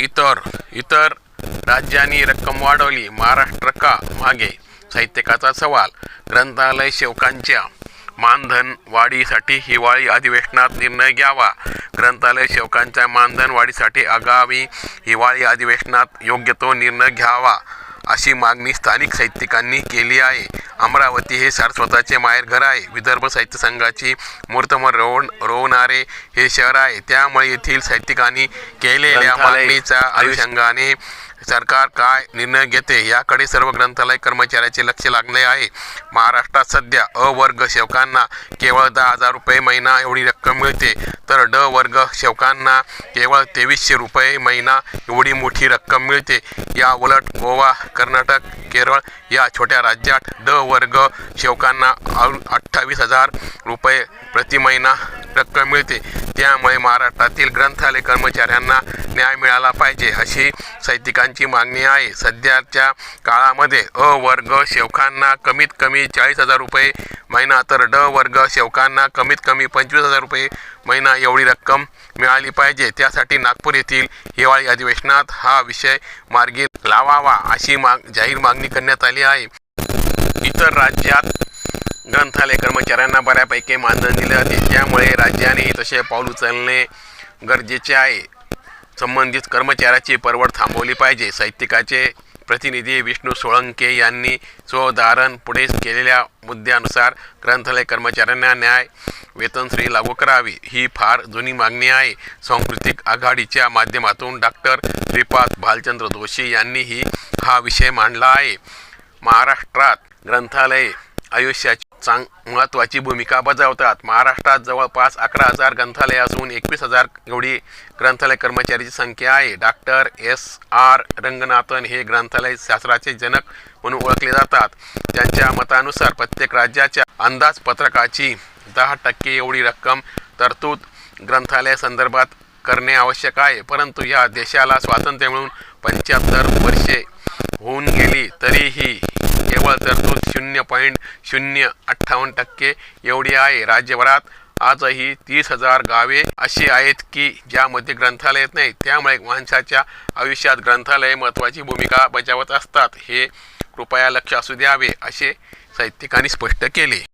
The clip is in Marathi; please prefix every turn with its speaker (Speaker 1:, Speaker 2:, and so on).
Speaker 1: इतर इतर राज्यांनी रक्कम वाढवली. महाराष्ट्र का मागे. साहित्यिकाचा सवाल ग्रंथालय सेवकांच्या मानधन वाढीसाठी हिवाळी अधिवेशनात निर्णय घ्यावा. ग्रंथालय सेवकांच्या मानधन वाढीसाठी आगामी हिवाळी अधिवेशनात योग्य तो निर्णय घ्यावा अशी मागणी स्थानिक साहित्यिकांनी केली आहे. अमरावती हे सारस्वताचे माहेरघर आहे. विदर्भ साहित्य संघाची मूर्तमर रोवण रोवणारे हे शहर आहे. त्यामुळे येथील साहित्यिकांनी केलेल्या मागणीच्या अनुषंगाने सरकार काय निर्णय घेते याकडे सर्व ग्रंथालय कर्मचाऱ्याचे लक्ष लागले आहे. महाराष्ट्रात सध्या अ वर्ग सेवकांना केवळ दहा हजार रुपये महिना एवढी रक्कम मिळते. तर ड वर्ग सेवकांना केवळ तेवीसशे रुपये महिना एवढी मोठी रक्कम मिळते. या उलट गोवा कर्नाटक केरळ या छोट्या राज्यात ड वर्ग सेवकांना अठ्ठावीस हजार रुपये प्रति महिना रक्कम मिळते. त्यामुळे महाराष्ट्रातील ग्रंथालय कर्मचाऱ्यांना न्याय मिळाला पाहिजे अशी साहित्यिकांची मागणी आहे. सध्याच्या काळामध्ये अ वर्ग सेवकांना कमीत कमी चाळीस हजार रुपये महिना तर ड वर्ग सेवकांना कमीत कमी पंचवीस हजार रुपये महिना एवढी रक्कम मिळाली पाहिजे. त्यासाठी नागपूर येथील हिवाळी अधिवेशनात हा विषय मार्गी लावावा अशी माग जाहीर मागणी करण्यात आली आहे. इतर राज्यात ग्रंथालय कर्मचाऱ्यांना बऱ्यापैकी मानधन दिले जाते. त्यामुळे राज्याने तसे पाऊल उचलणे गरजेचे आहे. संबंधित कर्मचाऱ्याची परवड थांबवली पाहिजे. साहित्यिकाचे प्रतिनिधी विष्णू सोळंके यांनी स्वधारण पुढे केलेल्या मुद्द्यानुसार ग्रंथालय कर्मचाऱ्यांना न्याय वेतनश्री लागू करावी. ही फार जुनी मागणी आहे. सांस्कृतिक आघाडीच्या माध्यमातून डॉक्टर श्रीपाद भालचंद्र जोशी यांनीही हा विषय मांडला आहे. महाराष्ट्रात ग्रंथालय आयुष्याची चांग महत्त्वाची भूमिका बजावतात. महाराष्ट्रात जवळपास अकरा हजार ग्रंथालय असून एकवीस हजार एवढी ग्रंथालय कर्मचाऱ्याची संख्या आहे. डॉक्टर एस आर रंगनाथन हे ग्रंथालय शास्त्राचे जनक म्हणून ओळखले जातात. त्यांच्या मतानुसार प्रत्येक राज्याच्या अंदाजपत्रकाची दहा टक्के एवढी रक्कम तरतूद ग्रंथालय संदर्भात करणे आवश्यक आहे. परंतु या देशाला स्वातंत्र्य मिळून पंच्याहत्तर वर्षे होऊन गेली तरीही केवळ तरतूद शून्य पॉईंट शून्य अठ्ठावन्न टक्के एवढी आहे राज्यभरात आजही तीस हजार गावे अशी आहेत की ज्यामध्ये ग्रंथालय नाही त्यामुळे माणसाच्या आयुष्यात ग्रंथालय महत्त्वाची भूमिका बजावत असतात. हे कृपया लक्ष असू द्यावे असे साहित्यिकांनी स्पष्ट केले.